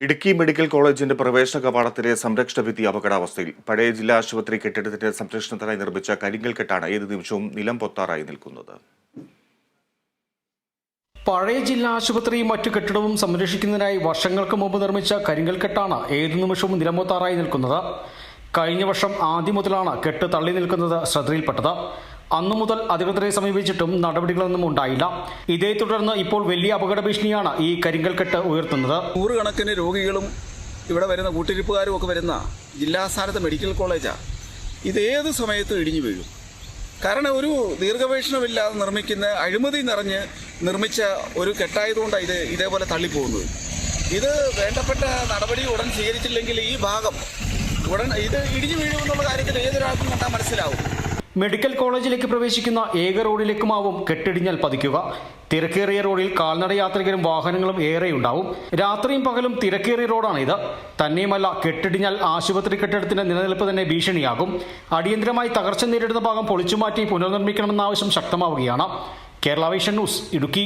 Idukki medical കോളേജിന്റെ പ്രവേശന കവാടത്തിലെ സംരക്ഷണ ഭിത്തി അപകടാവസ്ഥയിൽ പഴയ ജില്ലാ ആശുപത്രി കെട്ടിടത്തിന്റെ സംരക്ഷണത്തിനായി നിർമ്മിച്ച കരിങ്കൽ കെട്ടാണ് ഏത് നിമിഷവും നിലം പൊത്താറായി നിൽക്കുന്നത്. പഴയ ജില്ലാ ആശുപത്രിയും മറ്റു കെട്ടിടവും സംരക്ഷിക്കുന്നതിനായി വർഷങ്ങൾക്ക് മുമ്പ് നിർമ്മിച്ച കരിങ്കൽ കെട്ടാണ് ഏത് നിമിഷവും നിലംപൊത്താറായി നിൽക്കുന്നത്. കഴിഞ്ഞ വർഷം ആദ്യം മുതലാണ് കെട്ട് തള്ളി നിൽക്കുന്നത് ശ്രദ്ധയിൽപ്പെട്ടത്. അന്നു മുതൽ അധികൃതരെ സമീപിച്ചിട്ടും നടപടികളൊന്നും ഉണ്ടായില്ല. ഇതേ തുടർന്ന് ഇപ്പോൾ വലിയ അപകട ഭീഷണിയാണ് ഈ കരിങ്കൽ കെട്ട് ഉയർത്തുന്നത്. നൂറുകണക്കിന് രോഗികളും ഇവിടെ വരുന്ന കൂട്ടിരിപ്പുകാരും ഒക്കെ വരുന്ന ജില്ലാസ്ഥാനത്ത് മെഡിക്കൽ കോളേജാണ് ഇത് ഏത് സമയത്തും ഇടിഞ്ഞു വീഴും. കാരണം ഒരു ദീർഘവേഷണമില്ലാതെ നിർമ്മിക്കുന്ന അഴിമതി നിറഞ്ഞ് നിർമ്മിച്ച ഒരു കെട്ടായതുകൊണ്ടാണ് ഇത് ഇതേപോലെ തള്ളിപ്പോകുന്നത്. ഇത് വേണ്ടപ്പെട്ട നടപടി ഉടൻ സ്വീകരിച്ചില്ലെങ്കിൽ ഈ ഭാഗം ഉടൻ ഇത് ഇടിഞ്ഞു വീഴുമെന്നുള്ള കാര്യത്തിൽ ഏതൊരാൾക്കും കണ്ടാൽ മനസ്സിലാവും. മെഡിക്കൽ കോളേജിലേക്ക് പ്രവേശിക്കുന്ന ഏക റോഡിലേക്കുമാവും കെട്ടിടിഞ്ഞാൽ പതിക്കുക. തിരക്കേറിയ റോഡിൽ കാൽനട യാത്രികരും വാഹനങ്ങളും ഏറെയുണ്ടാവും. രാത്രിയും പകലും തിരക്കേറിയ റോഡാണ് ഇത്. തന്നെയുമല്ല കെട്ടിടിഞ്ഞാൽ ആശുപത്രി കെട്ടിടത്തിന്റെ നിലനിൽപ്പ് തന്നെ ഭീഷണിയാകും. അടിയന്തരമായി തകർച്ച നേരിടുന്ന ഭാഗം പൊളിച്ചുമാറ്റി പുനർനിർമ്മിക്കണമെന്ന ആവശ്യം ശക്തമാവുകയാണ്. Kerala vision news Idukki.